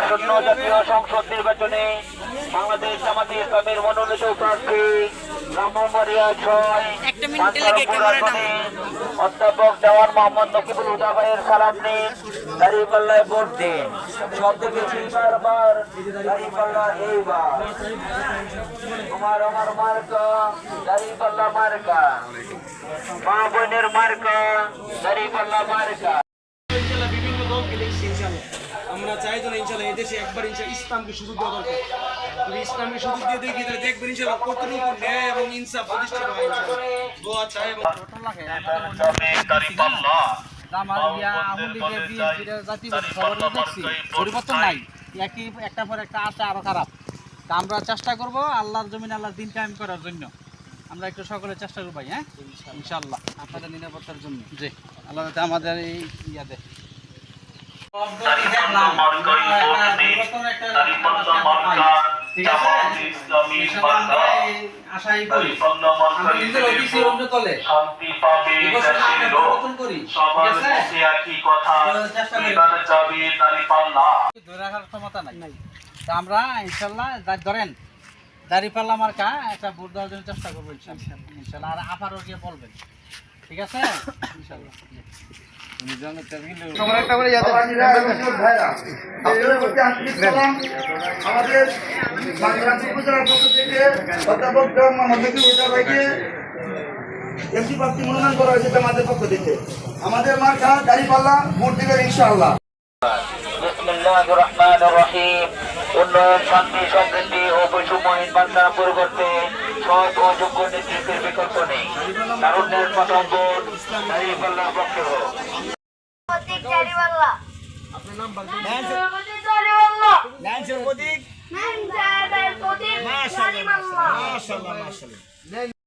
আসন্ন জাতীয় সংসদ নির্বাচনে বাংলাদেশ জামাতে ইসলামের মনোনীত প্রার্থী ব্রাহ্মণবাড়িয়া ছয়। অধ্যাপক জওয়ান মোহাম্মদ নকিবুল হুদা ভাইয়ের সালাম নিন। দাঁড়িয়ে পাল্লায় ভোট দিন। সব থেকে তিনবার বার দাঁড়িয়ে পাল্লা এইবার। আমার আমার মার্কা দাঁড়িয়ে পাল্লা মার্কা। মা বোনের মার্কা দাঁড়িয়ে পাল্লা মার্কা বিভিন্ন দলকে দেখছি ইনশাল্লাহ আমরা চাই তো না ইনশাল্লাহ এদেশে একবার ইনশাল্লাহ ইসলামকে সুযোগ দেওয়া দরকার। যদি ইসলামকে সুযোগ দিয়ে দেখি তাহলে দেখবেন ইনশাল্লাহ কতটুকু ন্যায় এবং ইনসাফ প্রতিষ্ঠিত হয় দোয়া চাই এবং পরিবর্তন নাই একই একটা পর একটা আসে আরও খারাপ তা আমরা চেষ্টা করব আল্লাহর জমিন আল্লাহর দিন কায়েম করার জন্য আমরা একটু সকলে চেষ্টা করব ভাই, হ্যাঁ ইনশাআল্লাহ আপনাদের নিরাপত্তার জন্য জি আল্লাহ আমাদের এই ইয়াতে ঠিক আছে ইনশাআল্লাহ আমরা এই আমরা ইনশাল্লাহ ধরেন দাঁড়িপাল্লা মার্কা একটা ভোট দেওয়ার জন্য চেষ্টা করব ইনশাল্লাহ ইনশাল্লাহ আর আবারও গিয়ে বলবেন ঠিক আছে ইনশাল্লাহ আমাদের বাংলাদেশ উপজেলার পক্ষ থেকে অধ্যাপক ভাইকে এমপি প্রার্থী মনোনয়ন করা হয়েছে আমাদের পক্ষ থেকে। আমাদের মার্কা দাঁড়িপাল্লা ভোট দিবেন ইনশাআল্লাহ। বিসমিল্লাহির রহমানির রহিম উন্নয়ন শান্তি সমৃদ্ধি ও বৈষম্যহীন পরিবর্তে সৎ ও যোগ্য নেতৃত্বের বিকল্প তারুণ্যের প্রথম ভোট দাঁড়িপাল্লার পক্ষে হোক প্রতীক জারিওয়াল্লাহ আপনার নাম প্রতীক জারিওয়াল্লাহ ন্যান্সের প্রতীক? জারিওয়াল্লাহ প্রতীক জারিওয়াল্লাহ মাশাআল্লাহ মাশাআল্লাহ।